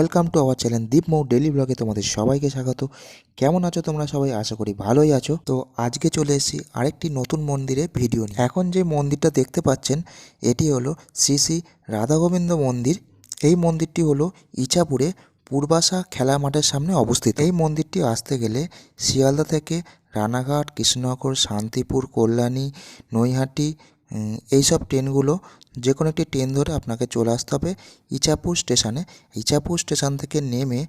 Welcome to our channel Deep Mou daily ব্লগে তোমাদের সবাইকে স্বাগত। কেমন আছো তোমরা সবাই? আশা করি ভালোই আছো। তো আজকে চলে এসেছি আরেকটি নতুন মন্দিরে ভিডিও নিয়ে। এখন যে মন্দিরটা দেখতে পাচ্ছেন, এটি হলো শ্রী শ্রী রাধা গোবিন্দ মন্দির। এই মন্দিরটি হলো ইছাপুরে পূর্বাশা খেলা মাঠের সামনে অবস্থিত। এই মন্দিরটি আসতে গেলে শিয়ালদা থেকে রানাঘাট, কৃষ্ণনগর, শান্তিপুর, কল্যাণী, নৈহাটি উম, এইসব ট্রেনগুলো যে কোনো একটি ট্রেন ধরে আপনাকে চলে আসতে হবে ইচাপুর স্টেশনে। ইচাপুর স্টেশন থেকে নেমে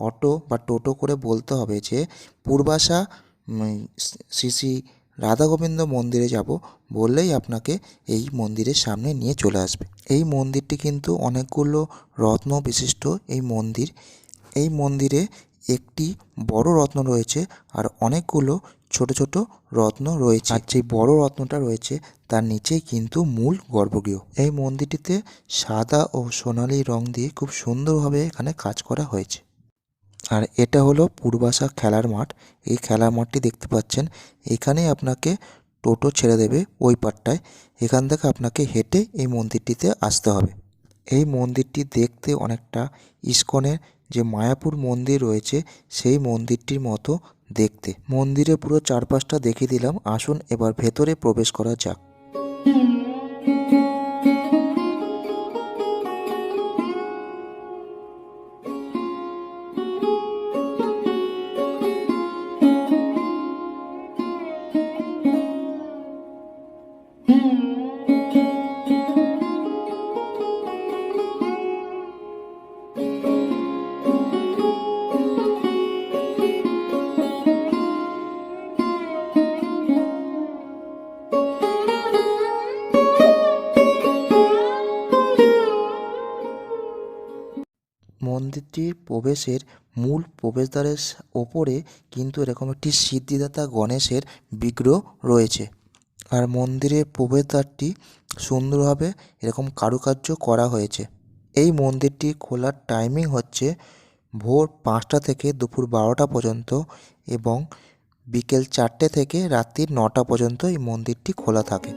অটো বা টোটো করে বলতে হবে যে পূর্বাশা শ্রী শ্রী রাধা গোবিন্দ মন্দিরে যাব বললেই আপনাকে এই মন্দিরের সামনে নিয়ে চলে আসবে। এই মন্দিরটি কিন্তু অনেকগুলো রত্ন বিশিষ্ট এই মন্দির এই মন্দিরে একটি বড় রত্ন রয়েছে আর অনেকগুলো ছোট ছোট রত্ন রয়েছে। আর যে বড় রত্নটা রয়েছে, তার নিচেই কিন্তু মূল গর্ভগৃহ। এই মন্দিরটিতে সাদা ও সোনালী রং দিয়ে খুব সুন্দরভাবে এখানে কাজ করা হয়েছে। আর এটা হলো পূর্বাশা খেলার মাঠ। এই খেলার মাঠটি দেখতে পাচ্ছেন। এখানেই আপনাকে টোটো ছেড়ে দেবে ওই পাটটায়। এখান থেকে আপনাকে হেঁটে এই মন্দিরটিতে আসতে হবে। এই মন্দিরটি দেখতে অনেকটা ইস্কনের যে মায়াপুর মন্দির রয়েছে, সেই মন্দিরটির মতো দেখতে। মন্দিরে পুরো চারপাশটা দেখিয়ে দিলাম। আসুন এবার ভেতরে প্রবেশ করা যাক। মন্দিরটির প্রবেশের মূল প্রবেশদ্বারের ওপরে কিন্তু এরকম একটি সিদ্ধিদাতা গণেশের বিগ্রহ রয়েছে। আর মন্দিরের প্রবেশদ্বারটি সুন্দরভাবে এরকম কারুকার্য করা হয়েছে। এই মন্দিরটি খোলার টাইমিং হচ্ছে ভোর পাঁচটা থেকে দুপুর বারোটা পর্যন্ত এবং বিকেল চারটে থেকে রাত্রি নটা পর্যন্ত এই মন্দিরটি খোলা থাকে।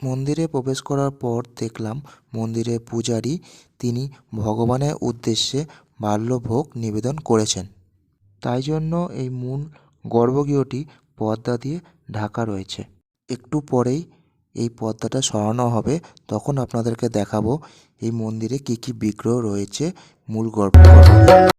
মন্দিরে প্রবেশ করার পর দেখলাম মন্দিরে পূজারী তিনি ভগবানের উদ্দেশ্যে বাল্যভোগ নিবেদন করেছেন। তাই জন্য এই মূল গর্ভগৃহটি পর্দা দিয়ে ঢাকা রয়েছে। একটু পরেই এই পর্দাটা সরানো হবে, তখন আপনাদেরকে দেখাবো এই মন্দিরে কি কি বিগ্রহ রয়েছে মূল গর্ভগৃহে।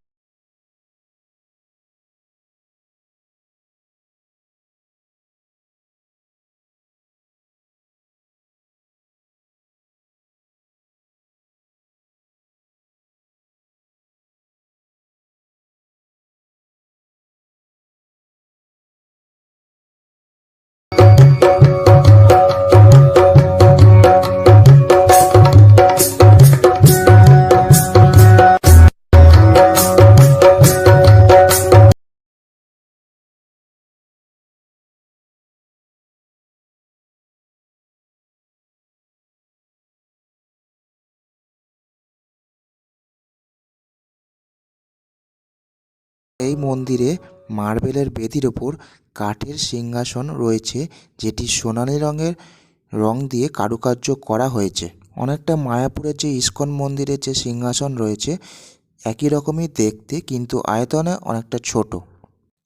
এই মন্দিরে মার্বেলের বেদির ওপর কাঠের সিংহাসন রয়েছে, যেটি সোনালী রঙের রং দিয়ে কারুকার্য করা হয়েছে। অনেকটা মায়াপুরের যে ইস্কন মন্দিরের যে সিংহাসন রয়েছে, একই রকমই দেখতে কিন্তু আয়তনে অনেকটা ছোট।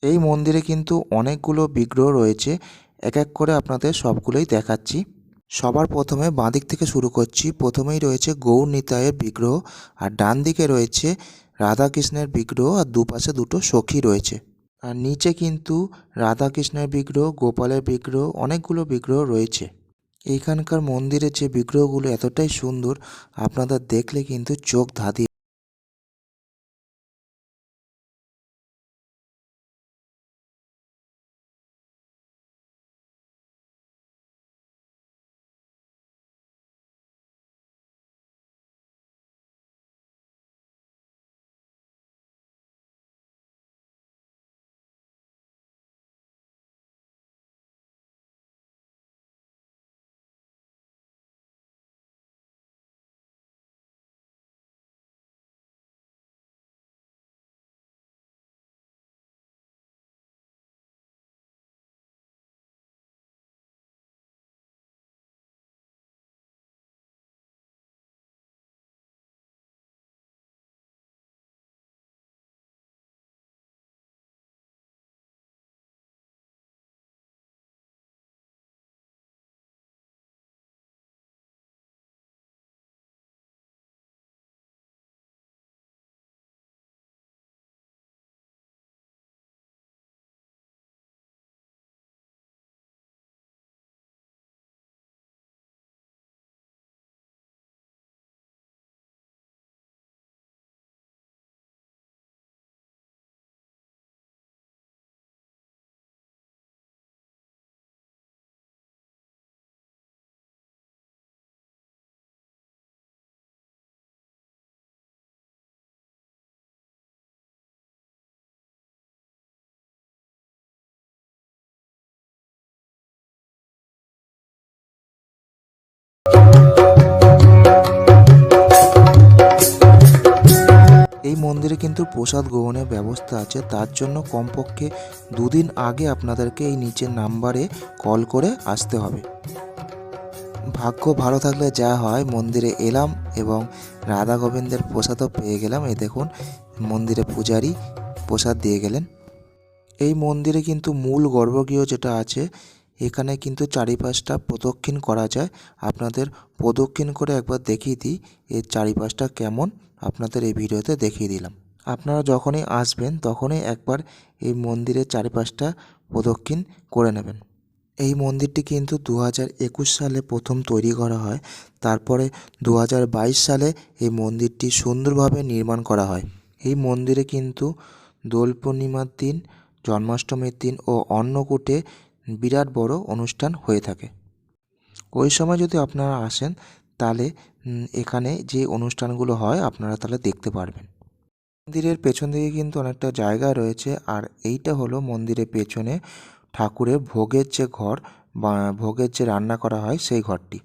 এই মন্দিরে কিন্তু অনেকগুলো বিগ্রহ রয়েছে, এক এক করে আপনাদের সবগুলোই দেখাচ্ছি। সবার প্রথমে বাঁদিক থেকে শুরু করছি। প্রথমেই রয়েছে গৌর নিতায়ের বিগ্রহ, আর ডান দিকে রয়েছে রাধাকৃষ্ণের বিগ্রহ আর দুপাশে দুটো সখী রয়েছে। আর নিচে কিন্তু রাধাকৃষ্ণের বিগ্রহ, গোপালের বিগ্রহ, অনেকগুলো বিগ্রহ রয়েছে। এখানকার মন্দিরের যে বিগ্রহগুলো এতটাই সুন্দর, আপনাদের দেখলে কিন্তু চোখ ধাঁধিয়ে কিন্তু প্রসাদ গ্রহণের ব্যবস্থা আছে, তার জন্য কমপক্ষে দুদিন আগে আপনাদেরকে এই নিচের নাম্বারে কল করে আসতে হবে। ভাগ্য ভালো থাকলে যা হয়, মন্দিরে এলাম এবং রাধা গোবিন্দের প্রসাদও পেয়ে গেলাম। এই দেখুন, মন্দিরে পূজারি প্রসাদ দিয়ে গেলেন। এই মন্দিরে কিন্তু মূল গর্ভগৃহ যেটা আছে, এখানে কিন্তু চারিপাশটা প্রদক্ষিণ করা যায়। আপনাদের প্রদক্ষিণ করে একবার দেখিয়ে দিই, এর চারিপাশটা কেমন, আপনাদের এই ভিডিওতে দেখিয়ে দিলাম। আপনারা যখনই আসবেন, তখনই একবার এই মন্দিরের চারিপাশটা প্রদক্ষিণ করে নেবেন। এই মন্দিরটি কিন্তু দু হাজার একুশ সালে প্রথম তৈরি করা হয়। তারপরে দু হাজার বাইশ সালে এই মন্দিরটি সুন্দরভাবে নির্মাণ করা হয়। এই মন্দিরে কিন্তু দোল পূর্ণিমার দিন, জন্মাষ্টমীর দিন ও অন্নকূটে বিরাট বড় অনুষ্ঠান হয়ে থাকে। ওই সময় যদি আপনারা আসেন, তাহলে এখানে যে অনুষ্ঠানগুলো হয়, আপনারা তাহলে দেখতে পারবেন। মন্দিরের পেছন দিকে কিন্তু অনেকটা জায়গা রয়েছে, আর এইটা হলো মন্দিরের পেছনে ঠাকুরের ভোগের যে ঘর বা ভোগের যে রান্না করা হয় সেই ঘরটি।